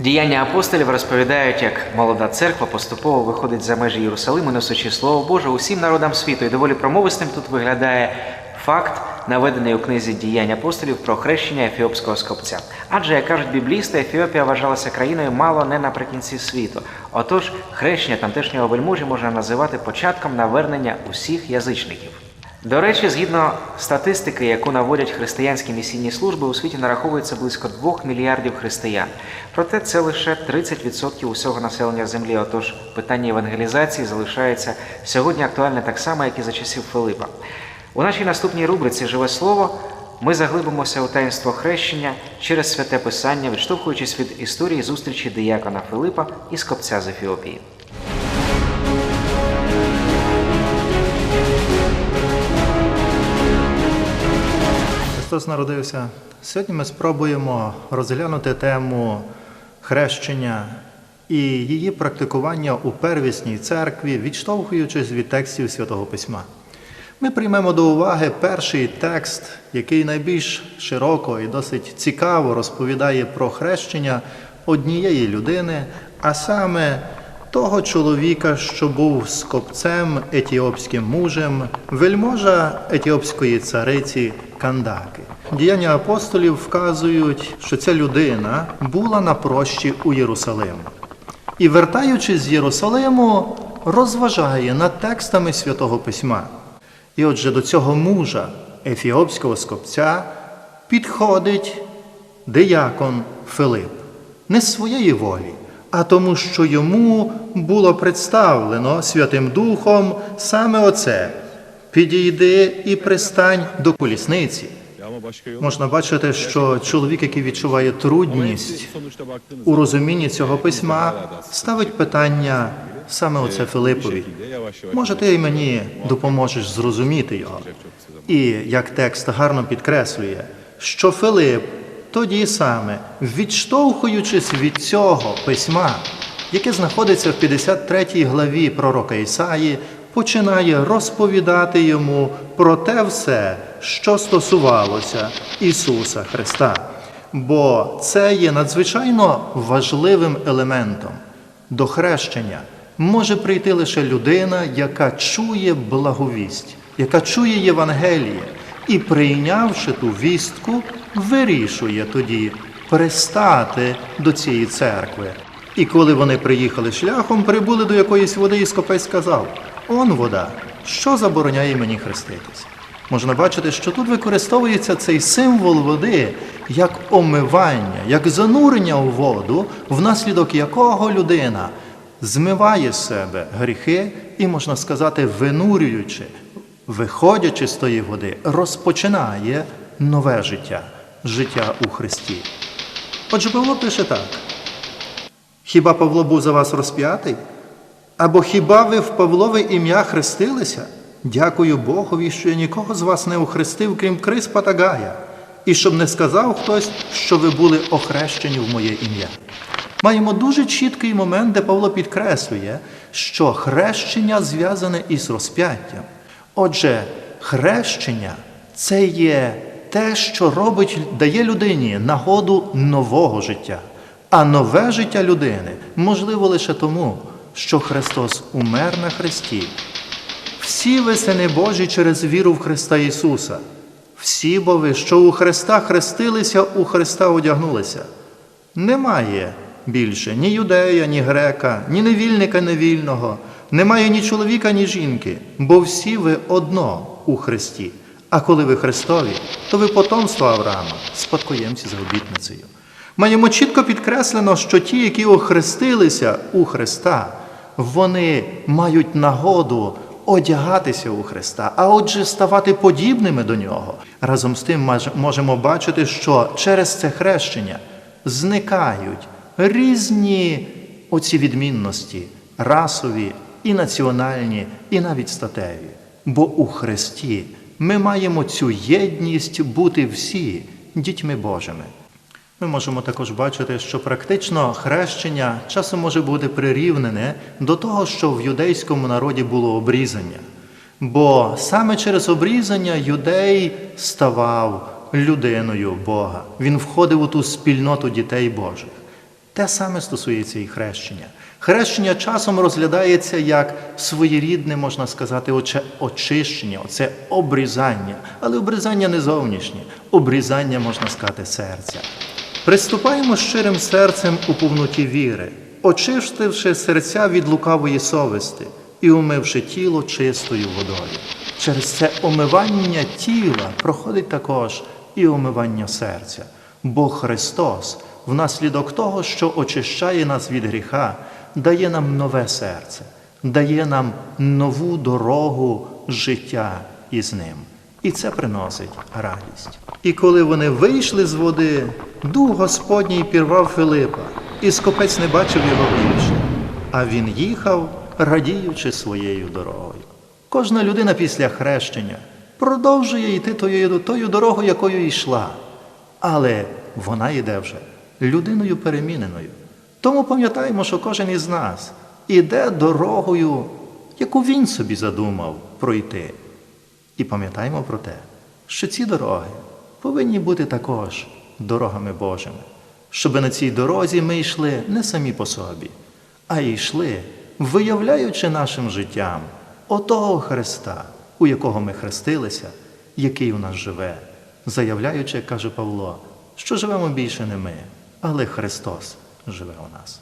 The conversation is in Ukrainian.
Діяння апостолів розповідають, як молода церква поступово виходить за межі Єрусалиму, несучи слово Боже усім народам світу. І доволі промовистим тут виглядає факт, наведений у книзі діянь апостолів про хрещення ефіопського скопця. Адже, як кажуть біблісти, Ефіопія вважалася країною мало не наприкінці світу. Отож, хрещення тамтешнього вельможі можна називати початком навернення усіх язичників. До речі, згідно статистики, яку наводять християнські місійні служби, у світі нараховується близько 2 мільярдів християн. Проте це лише 30% усього населення землі. Отож, питання евангелізації залишається сьогодні актуальне так само, як і за часів Филипа. У нашій наступній рубриці Живе слово ми заглибимося у таїнство хрещення через святе писання, відштовхуючись від історії зустрічі диякона Филипа і скопця з Ефіопії. Христос народився. Сьогодні ми спробуємо розглянути тему хрещення і її практикування у первісній церкві, відштовхуючись від текстів Святого Письма. Ми приймемо до уваги перший текст, який найбільш широко і досить цікаво розповідає про хрещення однієї людини, а саме того чоловіка, що був скопцем етіопським мужем, вельможа етіопської цариці Кандаки. Діяння апостолів вказують, що ця людина була на прощі у Єрусалиму. І, вертаючись з Єрусалиму, розважає над текстами Святого Письма. І отже, до цього мужа, ефіопського скопця, підходить диякон Филип не з своєї волі, а тому, що йому було представлено Святим Духом саме оце: підійди і пристань до колісниці. Можна бачити, що чоловік, який відчуває трудність у розумінні цього письма, ставить питання саме оце Филипові. Може, ти і мені допоможеш зрозуміти його. І як текст гарно підкреслює, що Филип тоді саме, відштовхуючись від цього письма, яке знаходиться в 53 главі пророка Ісаї, починає розповідати йому про те все, що стосувалося Ісуса Христа. Бо це є надзвичайно важливим елементом до хрещення може прийти лише людина, яка чує благовість, яка чує Євангеліє, і, прийнявши ту вістку, вирішує тоді пристати до цієї церкви. І коли вони приїхали шляхом, прибули до якоїсь води, і скопець сказав: Он вода, що забороняє мені хреститись? Можна бачити, що тут використовується цей символ води як омивання, як занурення у воду, внаслідок якого людина змиває з себе гріхи і, можна сказати, винурюючи, виходячи з тої води, розпочинає нове життя, життя у Христі. Отже, Павло пише так: хіба Павло був за вас розп'ятий? Або хіба ви в Павлове ім'я хрестилися? Дякую Богові, що я нікого з вас не охрестив, крім Криспа та Гая, і щоб не сказав хтось, що ви були охрещені в моє ім'я. Маємо дуже чіткий момент, де Павло підкреслює, що хрещення зв'язане із розп'яттям. Отже, хрещення це є те, що робить, дає людині нагоду нового життя. А нове життя людини можливо лише тому, що Христос умер на Христі. Всі ви сини Божі через віру в Христа Ісуса. Всі бо ви, що у Христа хрестилися, у Христа одягнулися. Немає більше ні юдея, ні грека, ні невільника, ні вільного, немає ні чоловіка, ні жінки, бо всі ви одно у Христі. А коли ви Христові, то ви потомство Авраама, спадкоємці за обітницею. Маємо чітко підкреслено, що ті, які охрестилися у Христа, вони мають нагоду одягатися у Христа, а отже, ставати подібними до Нього. Разом з тим можемо бачити, що через це хрещення зникають різні оці відмінності расові, і національні, і навіть статеві. Бо у Христі ми маємо цю єдність бути всі дітьми Божими. Ми можемо також бачити, що практично хрещення часом може бути прирівнене до того, що в юдейському народі було обрізання. Бо саме через обрізання юдей ставав людиною Бога. Він входив у ту спільноту дітей Божих. Те саме стосується і хрещення. Хрещення часом розглядається як своєрідне, можна сказати, очищення, оце обрізання. Але обрізання не зовнішнє, обрізання, можна сказати, серця. Приступаємо щирим серцем у повноті віри, очистивши серця від лукавої совісти і умивши тіло чистою водою. Через це омивання тіла проходить також і омивання серця. Бо Христос, внаслідок того, що очищає нас від гріха, дає нам нове серце, дає нам нову дорогу життя із ним. І це приносить радість. І коли вони вийшли з води, дух Господній пірвав Филипа, і скопець не бачив його більше, а він їхав, радіючи своєю дорогою. Кожна людина після хрещення продовжує йти тою, тою дорогою, якою йшла, але вона йде вже людиною переміненою. Тому пам'ятаємо, що кожен із нас іде дорогою, яку він собі задумав пройти. І пам'ятаємо про те, що ці дороги повинні бути також дорогами Божими, щоб на цій дорозі ми йшли не самі по собі, а йшли, виявляючи нашим життям отого Христа, у якого ми хрестилися, який у нас живе, заявляючи, каже Павло, що живемо більше не ми, але Христос живе у нас.